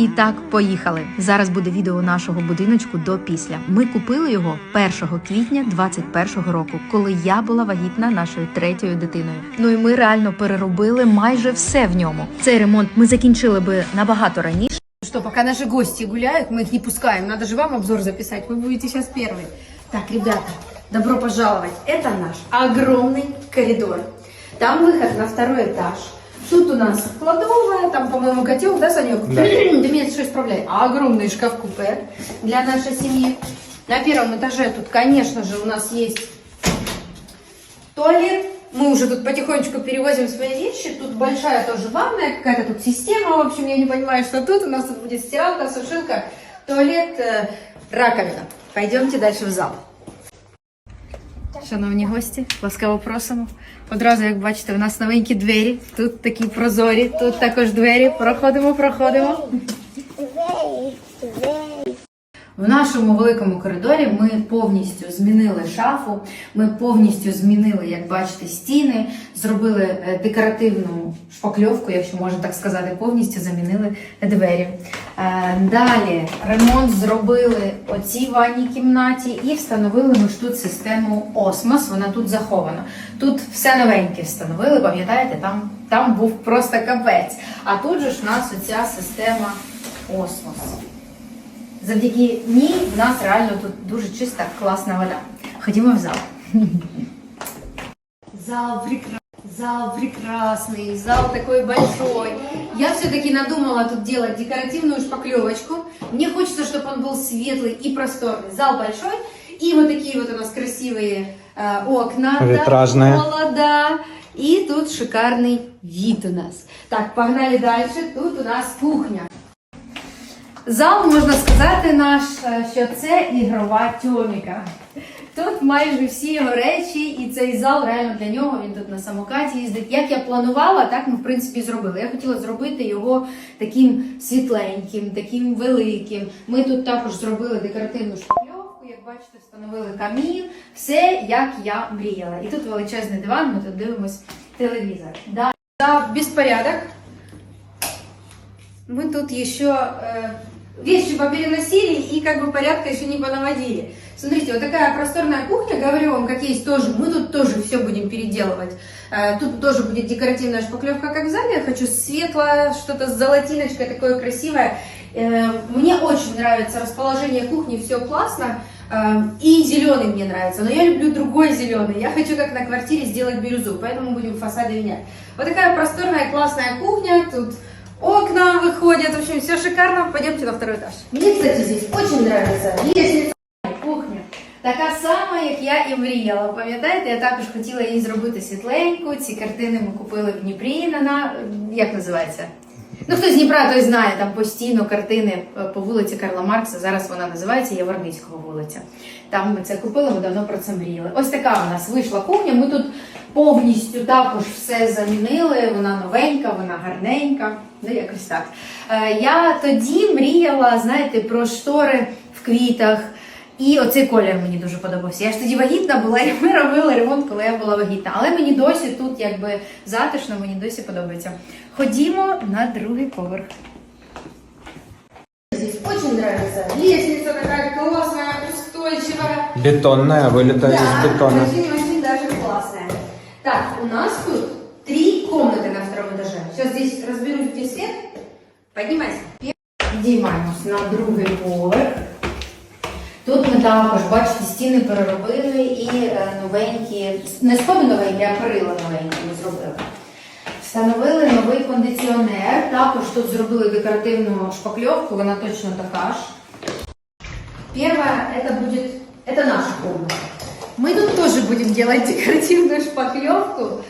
І так, поїхали. Зараз буде відео нашого будиночку до після. Ми купили його 1 квітня 21 року, коли я була вагітна нашою третьою дитиною. Ну і ми реально переробили майже все в ньому. Цей ремонт ми закінчили би набагато раніше. Что, пока наши гости гуляют, мы их не пускаем. Надо же вам обзор записать. Вы будете сейчас первые. Так, ребята, добро пожаловать. Это наш огромный коридор. Там выход на второй этаж. Тут у нас кладовая, там, по-моему, котел, да, Санек? Да. Ты меня что исправляй. А огромный шкаф-купе для нашей семьи. На первом этаже тут, конечно же, у нас есть туалет. Мы уже тут потихонечку перевозим свои вещи. Тут большая тоже ванная, какая-то тут система. В общем, я не понимаю, что тут. У нас тут будет стиралка, сушилка, туалет, э, раковина. Пойдемте дальше в зал. Шановні гості, ласкаво просимо. Одразу, як бачите, у нас новенькі двері. Тут такі прозорі, тут також двері. Проходимо, проходимо. В нашому великому коридорі ми повністю змінили шафу, ми повністю змінили, як бачите, стіни, зробили е, декоративну шпакльовку, якщо можна так сказати, повністю замінили двері. Е, Далі ремонт зробили оцій ванній кімнаті і встановили ми ж тут систему Осмос. Вона тут захована. Тут все новеньке встановили, пам'ятаєте, там, там був просто капець. А тут же ж у нас оця система Осмос. Завдяки ній в нас реально тут дуже чиста, класна вода. Ходімо в зал. Зал прекрасный. Зал прекрасный, зал такой большой. Я все-таки надумала тут делать декоративную шпаклевочку. Мне хочется, чтобы он был светлый и просторный. Зал большой. И вот такие вот у нас красивые э, окна. Витражные. пола, да. И тут шикарный вид у нас. Так, погнали дальше. Тут у нас кухня. Зал, можна сказати, наш, е, що це ігрова тьоміка. Тут майже всі його речі, і цей зал реально для нього. Він тут на самокаті їздить. Як я планувала, так ми в принципі зробили. Я хотіла зробити його таким світленьким, таким великим. Ми тут також зробили декоративну шпакльовку. Як бачите, встановили камін. Все як я мріяла. І тут величезний диван. Ми тут дивимось телевізор. Да. За безпорядок мы тут еще э, вещи попереносили и как бы порядка еще не понаводили. Смотрите, вот такая просторная кухня, говорю вам, как есть тоже, мы тут тоже все будем переделывать. Э, тут тоже будет декоративная шпаклевка, как в зале. Я хочу светлое, что-то с золотиночкой такое красивое. Э, мне очень нравится расположение кухни, все классно. Э, И зеленый мне нравится, но я люблю другой зеленый. Я хочу, как на квартире, сделать бирюзу, поэтому будем фасады менять. Вот такая просторная, классная кухня. Тут окна выходят, в общем, все шикарно. Пойдемте на второй этаж. Мне, кстати, здесь очень нравится лестница, кухня. Така сама, як я і мріяла. Пам'ятаєте, я також хотіла її зробити світленьку. Ці картини ми купили в Дніпрі на, на як називається? Ну, хто з Дніпра, той знає, там постійно картини е, по вулиці Карла Маркса. Зараз вона називається Яворницького вулиця. Там ми це купили, ми давно про це мріяли. Ось така у нас вийшла кухня. Ми тут повністю також все замінили. Вона новенька, вона гарненька. Ну, якось так. Е, Я тоді мріяла, знаєте, про штори в квітах. І оцей колір мені дуже подобався. Я ж тоді вагітна була, і ми робили ремонт, коли я була вагітна. Але мені досі тут якби затишно, мені досі подобається. Ходімо на другий поверх. Здесь очень нравится. Лестница такая классная, устойчивая. Бетонная, вылетает из бетона. очень-очень даже классная. Так, у нас тут три комнаты на втором этаже. Сейчас здесь разберусь, где свет. Поднимайся. Підіймаємось на другий поверх. Тут ми також, бачите, стіни переробили і е, новенькі, не сходи новенькі, а перила новенькі ми зробили. Встановили новий кондиціонер. Також тут зробили декоративну шпакльовку, вона точно така ж. Первое, это будет, это наша комната. Мы тут тоже будем делать декоративную шпаклевку.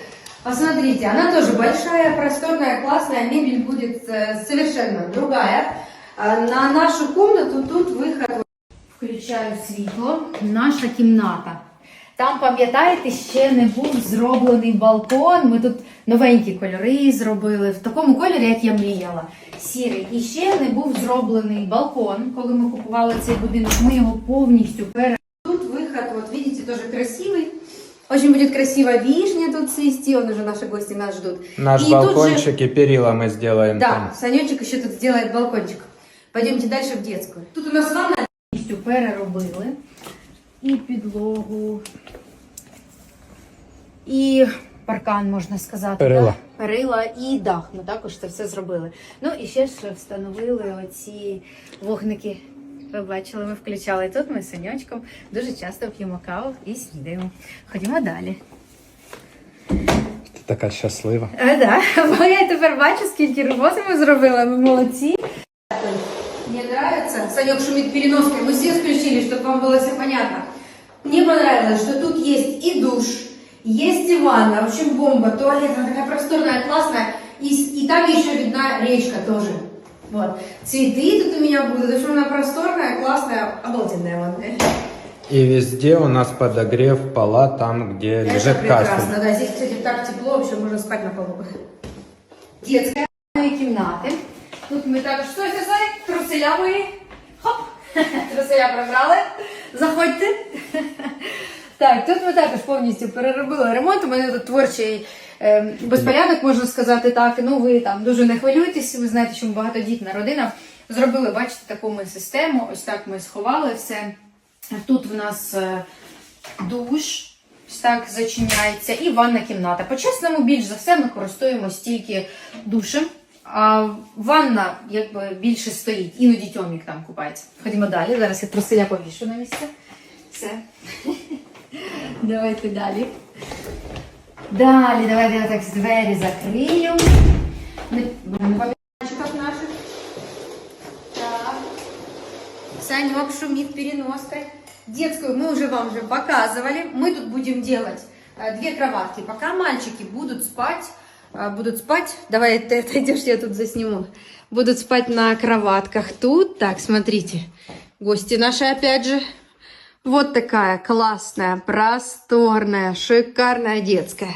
Посмотрите, она тоже большая, просторная, классная, мебель будет э, совершенно другая. На нашу комнату тут выход. Включаю світло. Наша кімната. Там, пам'ятаєте, ще не був зроблений балкон. Ми тут новенькі кольори зробили в такому кольорі, як я мріяла. Сірий. І ще не був зроблений балкон, коли ми купували цей будинок. Ми його повністю пере. Очень будет красиво вишня тут цвести, он уже наши гости нас ждут. Наш И тут же- балкончик и перила мы сделаем да, там. Санечек еще тут сделает балкончик. Пойдемте дальше в детскую. Тут у нас ванна. Повністю переробили і підлогу, і паркан, можна сказати. Перила. Да? Перила і дах. Ми також це все зробили. Ну і ще ж встановили оці вогники. Ви бачили, ми включали тут. Ми з сонячком дуже часто п'ємо каву і снідаємо. Ходімо далі. Ти така щаслива. А, да. Бо я тепер бачу, скільки роботи ми зробили. Ми молодці. Мне нравится. Санек шумит переноской. Мы все включили, чтобы вам было все понятно. Мне понравилось, что тут есть и душ, есть и ванна. В общем, бомба. Туалет, она такая просторная, классная. И, с- и там еще видна речка тоже. Вот. Цветы тут у меня будут. В общем, она просторная, классная, обалденная ванная. И везде у нас подогрев пола там, где Это лежит прекрасно, кафель. да. Здесь, кстати, так тепло, вообще можно спать на полу. Детська кімнати. Тут ми також що це за труселя мої. Хоп! Труселя прибрали. Заходьте. Так, тут ми також повністю переробили ремонт. У мене тут творчий е, безпорядок, можна сказати так. Ну ви там дуже не хвилюйтесь, ви знаєте, що ми багатодітна родина. Зробили, бачите, таку ми систему. Ось так ми сховали все. Тут в нас е, душ. Ось так зачиняється, і ванна кімната. По-чесному, більш за все, ми користуємось тільки душем. А ванна якби більше стоїть, іноді тьомік там купається. Ходімо далі. Зараз я труселя повішу на місце. Все. Давайте далі. Далі, давайте я так двері закрию. Санек шумит переноской. Детскую мы уже вам же показывали. Мы тут будем делать э, две кроватки. Пока мальчики будут спать, э, будут спать, давай ты отойдешь, я тут засниму. Будут спать на кроватках тут. Так, смотрите, гости наши опять же. Вот такая классная, просторная, шикарная детская.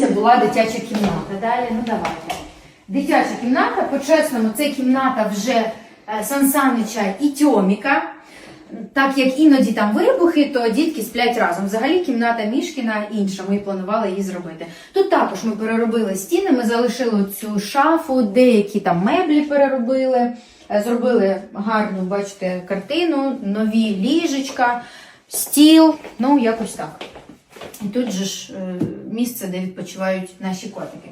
Це була дитяча кімната. Далі, ну давайте. Дитяча кімната, по-чесному, це кімната вже е, Сан Санича і Тьоміка. Так як іноді там вибухи, то дітки сплять разом. Взагалі кімната Мішкіна інша, ми планували її зробити. Тут також ми переробили стіни, ми залишили цю шафу, деякі там меблі переробили, зробили гарну, бачите, картину, нові ліжечка, стіл, ну якось так. І тут же ж е, місце, де відпочивають наші котики.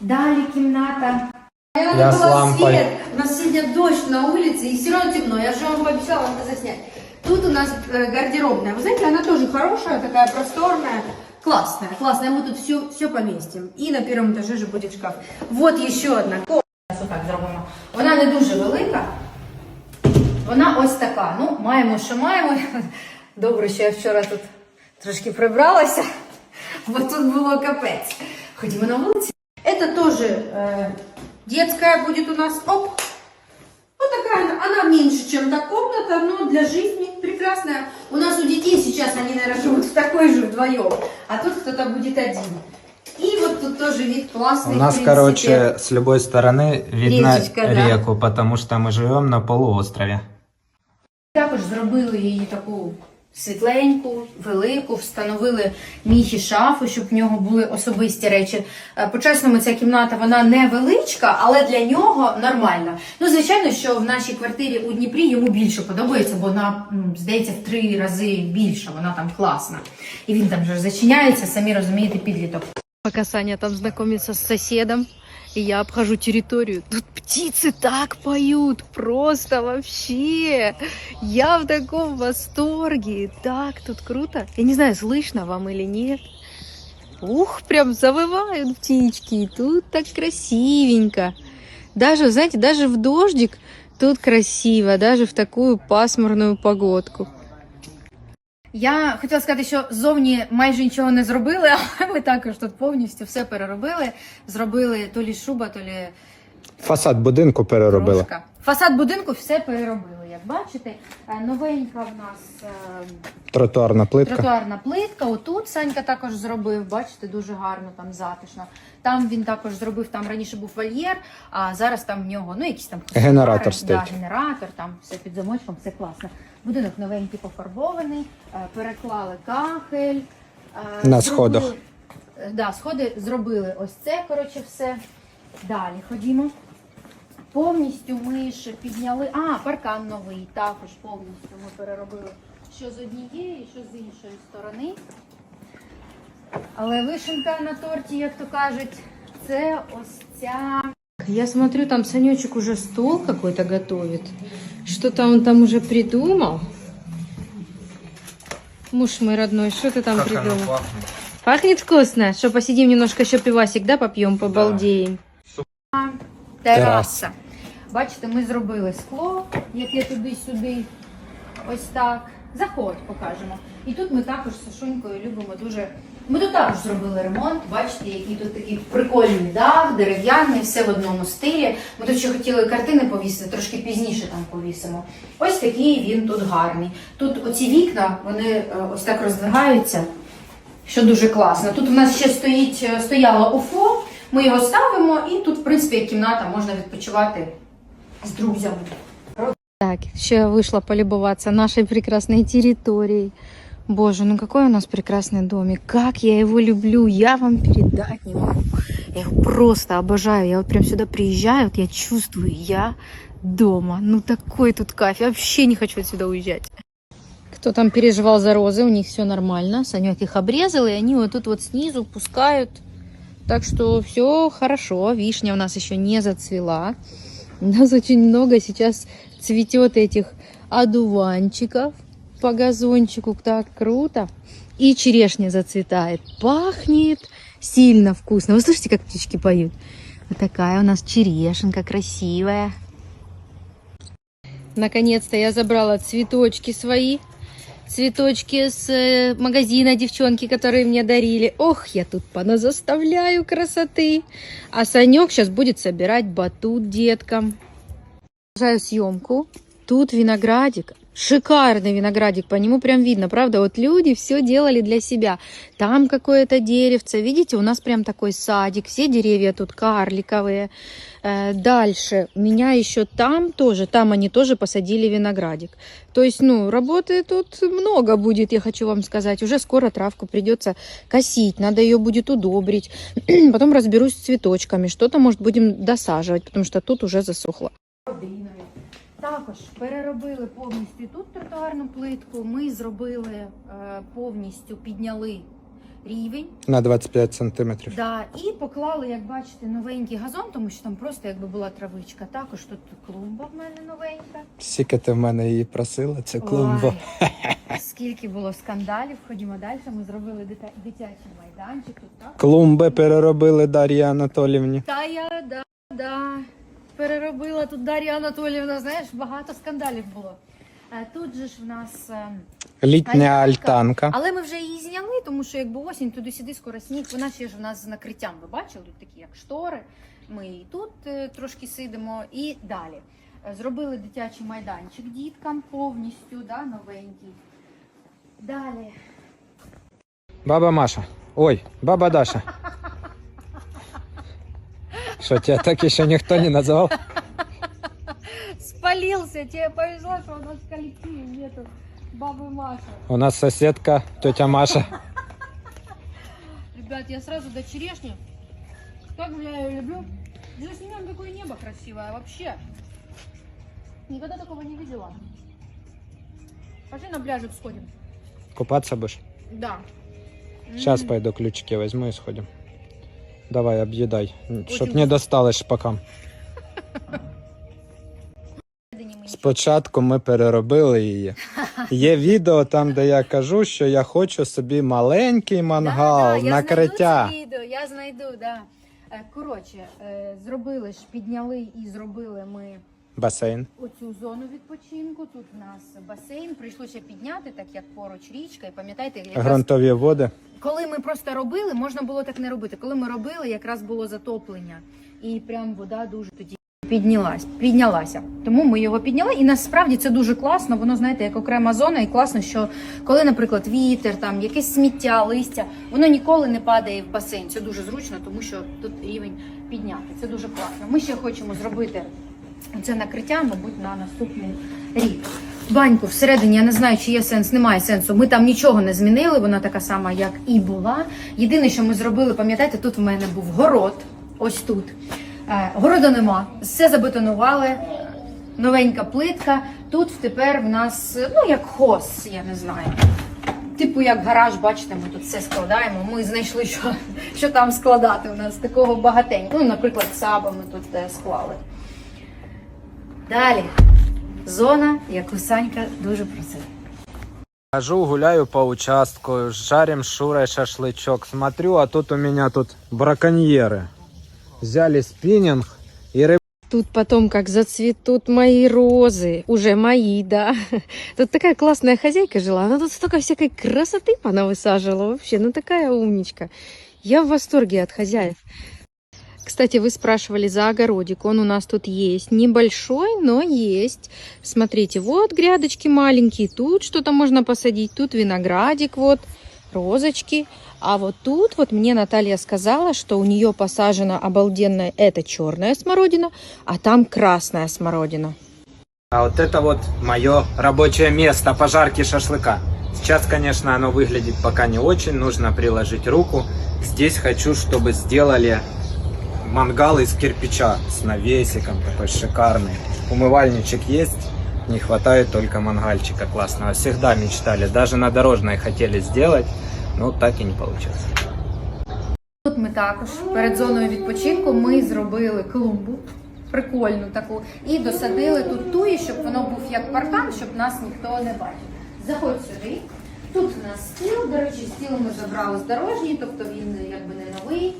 Далі кімната. Я Я надо с было лампой. свет. У нас сегодня дождь на улице и все равно темно. Я же вам пообещала это заснять. Тут у нас э, гардеробная. Вы знаете, она тоже хорошая, такая просторная. Классная, классная. Мы тут все, все поместим. И на первом этаже же будет шкаф. Вот еще одна. Зараз отак зробимо. Вона не дуже велика. Вона ось така. Ну, маємо, що маємо. Добре, що я вчора тут трошки прибралася, бо тут було капець. Ходімо на вулицю. Это тоже э, детская будет у нас. Оп. Вот такая, она, она меньше, чем та комната, но для жизни прекрасная. У нас у детей сейчас они, наверное, живут в такой же вдвоем, а тут кто-то будет один. И вот тут тоже вид классный. У нас, в принципе. короче, с любой стороны видно Речечка, да. реку, потому что мы живем на полуострове. Також зробили її таку світленьку, велику, встановили міхі шафу, щоб в нього були особисті речі. Е, По-чесному, ця кімната вона невеличка, але для нього нормальна. Ну, звичайно, що в нашій квартирі у Дніпрі йому більше подобається, бо вона, м, здається, в три рази більша, вона там класна. І він там вже зачиняється, самі розумієте, підліток. Пока Саня там знакомится с соседом, и я обхожу территорию, тут птицы так поют, просто вообще. Я в таком восторге, так тут круто. Я не знаю, слышно вам или нет. Ух, прям завывают птички, и тут так красивенько. Даже, знаете, даже в дождик тут красиво, даже в такую пасмурную погодку. Я хотіла сказати, що зовні майже нічого не зробили, але ми також тут повністю все переробили. Зробили то лі шуба, то лі Фасад будинку переробила. трошка. Фасад будинку все переробили. Як бачите, Е, новенька в нас е, Тротуарна плитка. тротуарна плитка. Отут Санька також зробив. Бачите, дуже гарно там затишно. Там він також зробив. Там раніше був вольєр, а зараз там в нього ну якісь там Генератор да, генератор, там все під замочком, все класно. Будинок новенький пофарбований, е, переклали кахель. е, На сходах. Е, Да, сходи зробили ось це, коротше, все. Далі ходімо. Повністю ми ж підняли. А, паркан новий, також повністю ми переробили. Що з однієї, що з іншої сторони. Але вишенка на торті, як то кажуть, це ось ця. Я смотрю, там Санечек уже стол какой-то готовит. Что-то он там уже придумал. Муж мой родной, что ты там придумал? пахнет? Пахнет вкусно. Что, посидим немножко еще пивасик, да, попьем, побалдеем? тераса. Бачите, ми зробили скло, яке туди-сюди. Ось так. Заходь, покажемо. І тут ми також з Сашунькою любимо дуже. Ми тут також зробили ремонт. Бачите, який тут такий прикольний дах, дерев'яний, все в одному стилі. Ми тут ще хотіли картини повісити, трошки пізніше там повісимо. Ось такий він тут гарний. Тут оці вікна, вони е, ось так роздвигаються, що дуже класно. Тут у нас ще стоїть, е, стояло УФО, ми його ставимо, і тут, в принципі, кімната, можна відпочивати з друзями. Так, еще я вышла полюбоваться нашей прекрасной территорией. Боже, ну какой у нас прекрасный домик. Как я его люблю, я вам передать не могу. Я его просто обожаю. Я вот прям сюда приезжаю, вот я чувствую, я дома. Ну такой тут кайф. Я вообще не хочу отсюда уезжать. Кто там переживал за розы, у них все нормально. Санек их обрезал, и они вот тут вот снизу пускают. Так что все хорошо. Вишня у нас еще не зацвела. У нас очень много сейчас цветет этих одуванчиков по газончику. Так круто. И черешня зацветает. Пахнет сильно вкусно. Вы слышите, как птички поют? Вот такая у нас черешенка красивая. Наконец-то я забрала цветочки свои. Цветочки с э, магазина девчонки, которые мне дарили. Ох, я тут поназаставляю красоты. А Санек сейчас будет собирать батут деткам. Продолжаю съемку. Тут виноградик. Шикарный виноградик, по нему прям видно, правда? Вот люди все делали для себя. Там какое-то деревце, видите, у нас прям такой садик, все деревья тут карликовые. Э, Дальше, у меня еще там тоже, там они тоже посадили виноградик. То есть, ну, работы тут много будет, я хочу вам сказать. Уже скоро травку придется косить, надо ее будет удобрить. Потом разберусь с цветочками, что-то, может, будем досаживать, потому что тут уже засохло. Родиною. Також переробили повністю тут тротуарну плитку. Ми зробили е, повністю, підняли рівень. На 25 сантиметрів. Да, і поклали, як бачите, новенький газон, тому що там просто якби була травичка. Також тут клумба в мене новенька. Скільки ти в мене її просила, це клумба. Ой, скільки було скандалів. Ходімо далі. Ми зробили дитя- дитячий майданчик. Тут так. Клумби переробили Дар'ї Анатолівні. Та я да, да. Переробила тут Дар'я Анатоліївна, знаєш, багато скандалів було. Е, Тут же ж в нас. е, Літня Альтанка. Але ми вже її зняли, тому що якби осінь, туди-сюди скоро сніг. Вона ще ж в нас з накриттям. Ви бачили, тут такі як штори. Ми і тут е, трошки сидимо, і далі. Зробили дитячий майданчик діткам повністю, да, новенький. Далі. Баба Маша. Ой, баба Даша. Що, тебе так ще ніхто не називав? Спалился, тебе повезло, що у нас в колективі нету баби Маши. У нас сусідка, тетя Маша. Ребят, я сразу до черешни. Как же я ее люблю. Здесь у меня такое небо красивое вообще. Никогда такого не видела. Пошли на пляжик сходим. Купатися будеш? Да. Сейчас М. пойду ключики возьму и сходим. Давай, об'їдай, щоб не достали шпакам. Спочатку ми переробили її. Є відео там, де я кажу, що я хочу собі маленький мангал, Да, да, накриття. Я знайду це відео, я знайду, да. Е, Коротше, е, зробили ж, підняли і зробили ми Басейн. оцю зону відпочинку. Тут у нас басейн. Прийшлося підняти, так як поруч річка. І пам'ятаєте, якраз Грунтові води. коли ми просто робили, можна було так не робити. Коли ми робили, якраз було затоплення, і прям вода дуже тоді піднялась, піднялася. Тому ми його підняли. І насправді це дуже класно. Воно знаєте, як окрема зона, і класно, що коли, наприклад, вітер, там якесь сміття, листя, воно ніколи не падає в басейн. Це дуже зручно, тому що тут рівень підняти. Це дуже класно. Ми ще хочемо зробити це накриття, мабуть, на наступний рік. Баньку всередині я не знаю, чи є сенс, немає сенсу. Ми там нічого не змінили, вона така сама, як і була. Єдине, що ми зробили, пам'ятаєте, тут в мене був город, ось тут. Е, Городу нема, все забетонували, новенька плитка. Тут тепер в нас, ну як хос, я не знаю. Типу як гараж, бачите, ми тут все складаємо. Ми знайшли, що, що там складати. У нас такого багатенько. Ну, наприклад, саба ми тут е, склали. Далі. Зона, яку Санька дуже просив. Хожу, гуляю по участку, жарим с Шурой шашлычок. Смотрю, а тут у меня тут браконьеры. Взяли спиннинг и рыб... Тут потом как зацветут мои розы. Уже мои, да. Тут такая классная хозяйка жила. Она тут столько всякой красоты понавысаживала. Вообще, ну такая умничка. Я в восторге от хозяев. Кстати, вы спрашивали за огородик. Он у нас тут есть. Небольшой, но есть. Смотрите, вот грядочки маленькие. Тут что-то можно посадить. Тут виноградик, вот, розочки. А вот тут вот мне Наталья сказала, что у нее посажена обалденная, это черная смородина, а там красная смородина. А вот это вот мое рабочее место пожарки шашлыка. Сейчас, конечно, оно выглядит пока не очень, нужно приложить руку. Здесь хочу, чтобы сделали мангал из кирпича с навесиком, такой шикарный. Умывальничек есть, не хватает только мангальчика классного. Всегда мечтали, даже на дорожной хотели сделать, но так и не получилось. Тут ми також перед зоною відпочинку ми зробили клумбу. Прикольну таку, і досадили тут туї, щоб воно був як паркан, щоб нас ніхто не бачив. Заходь сюди. Тут у нас стіл. До речі, стіл ми забрали з дорожній, тобто він якби не новий.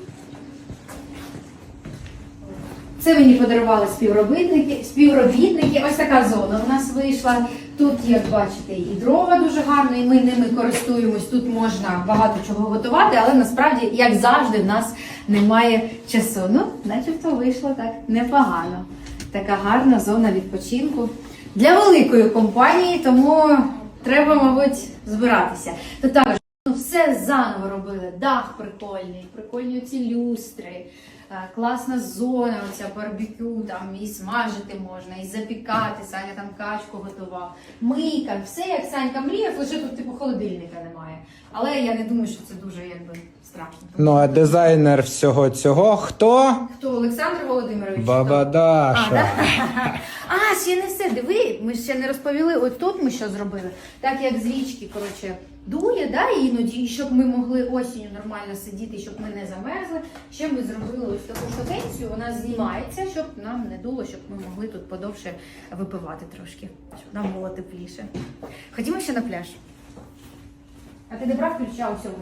Це мені подарували співробітники. Співробітники. Ось така зона у нас вийшла. Тут, як бачите, і дрова дуже гарно, і ми ними користуємось. Тут можна багато чого готувати, але насправді, як завжди, в нас немає часу. Ну, начебто вийшло так непогано. Така гарна зона відпочинку для великої компанії, тому треба, мабуть, збиратися. Тут також ну, все заново робили. Дах прикольний, прикольні ці люстри. Е, Класна зона, оця барбекю, там і смажити можна, і запікати. Саня там качку готував. Мийка, все як Санька мріяв, лише тут типу холодильника немає. Але я не думаю, що це дуже якби страшно. Ну а дизайнер всього цього хто? Хто Олександр Володимирович? Баба А, да? а, ще не все. Диви, ми ще не розповіли. От тут ми що зробили. Так як з річки, коротше, дує, да, іноді, і щоб ми могли осінню нормально сидіти, щоб ми не замерзли. Ще ми зробили ось таку штукенцію, вона знімається, щоб нам не дуло, щоб ми могли тут подовше випивати трошки, щоб нам було тепліше. Ходімо ще на пляж. А ти не брав ключа у цьому?